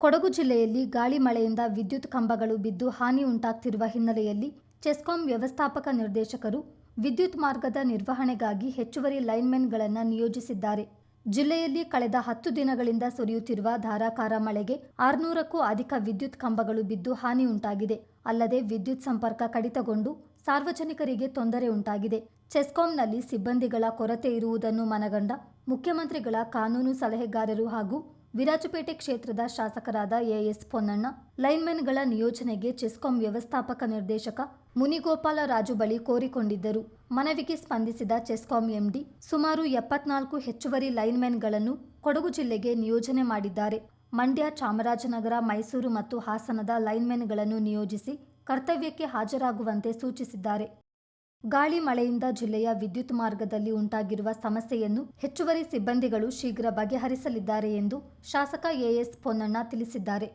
ಕೊಡಗು ಜಿಲ್ಲೆಯಲ್ಲಿ ಗಾಳಿ ಮಳೆಯಿಂದ ವಿದ್ಯುತ್ ಕಂಬಗಳು ಬಿದ್ದು ಹಾನಿ ಉಂಟಾಗ್ತಿರುವ ಹಿನ್ನೆಲೆಯಲ್ಲಿ ಚೆಸ್ಕಾಂ ವ್ಯವಸ್ಥಾಪಕ ನಿರ್ದೇಶಕರು ವಿದ್ಯುತ್ ಮಾರ್ಗದ ನಿರ್ವಹಣೆಗಾಗಿ ಹೆಚ್ಚುವರಿ ಲೈನ್ಮೆನ್ಗಳನ್ನು ನಿಯೋಜಿಸಿದ್ದಾರೆ. ಜಿಲ್ಲೆಯಲ್ಲಿ ಕಳೆದ ಹತ್ತು ದಿನಗಳಿಂದ ಸುರಿಯುತ್ತಿರುವ ಧಾರಾಕಾರ ಮಳೆಗೆ ಆರುನೂರಕ್ಕೂ ಅಧಿಕ ವಿದ್ಯುತ್ ಕಂಬಗಳು ಬಿದ್ದು ಹಾನಿ ಉಂಟಾಗಿದೆ. ಅಲ್ಲದೆ ವಿದ್ಯುತ್ ಸಂಪರ್ಕ ಕಡಿತಗೊಂಡು ಸಾರ್ವಜನಿಕರಿಗೆ ತೊಂದರೆ ಉಂಟಾಗಿದೆ. ಚೆಸ್ಕಾಂನಲ್ಲಿ ಸಿಬ್ಬಂದಿಗಳ ಕೊರತೆ ಇರುವುದನ್ನು ಮನಗಂಡ ಮುಖ್ಯಮಂತ್ರಿಗಳ ಕಾನೂನು ಸಲಹೆಗಾರರು ಹಾಗೂ ವಿರಾಜಪೇಟೆ ಕ್ಷೇತ್ರದ ಶಾಸಕರಾದ ಎಎಸ್ ಪೊನ್ನಣ್ಣ ಲೈನ್ಮೆನ್ಗಳ ನಿಯೋಜನೆಗೆ ಚೆಸ್ಕಾಂ ವ್ಯವಸ್ಥಾಪಕ ನಿರ್ದೇಶಕ ಮುನಿಗೋಪಾಲ ರಾಜು ಬಳಿ ಕೋರಿಕೊಂಡಿದ್ದರು. ಮನವಿಗೆ ಸ್ಪಂದಿಸಿದ ಚೆಸ್ಕಾಂ ಎಂಡಿ ಸುಮಾರು ಎಪ್ಪತ್ನಾಲ್ಕು ಹೆಚ್ಚುವರಿ ಲೈನ್ಮೆನ್ಗಳನ್ನು ಕೊಡಗು ಜಿಲ್ಲೆಗೆ ನಿಯೋಜನೆ ಮಾಡಿದ್ದಾರೆ. ಮಂಡ್ಯ, ಚಾಮರಾಜನಗರ, ಮೈಸೂರು ಮತ್ತು ಹಾಸನದ ಲೈನ್ಮೆನ್ಗಳನ್ನು ನಿಯೋಜಿಸಿ ಕರ್ತವ್ಯಕ್ಕೆ ಹಾಜರಾಗುವಂತೆ ಸೂಚಿಸಿದ್ದಾರೆ. ಗಾಳಿ ಮಳೆಯಿಂದ ಜಿಲ್ಲೆಯ ವಿದ್ಯುತ್ ಮಾರ್ಗದಲ್ಲಿ ಉಂಟಾಗಿರುವ ಸಮಸ್ಯೆಯನ್ನು ಹೆಚ್ಚುವರಿ ಸಿಬ್ಬಂದಿಗಳು ಶೀಘ್ರ ಬಗೆಹರಿಸಲಿದ್ದಾರೆ ಎಂದು ಶಾಸಕ ಎಎಸ್ ಪೊನ್ನಣ್ಣ ತಿಳಿಸಿದ್ದಾರೆ.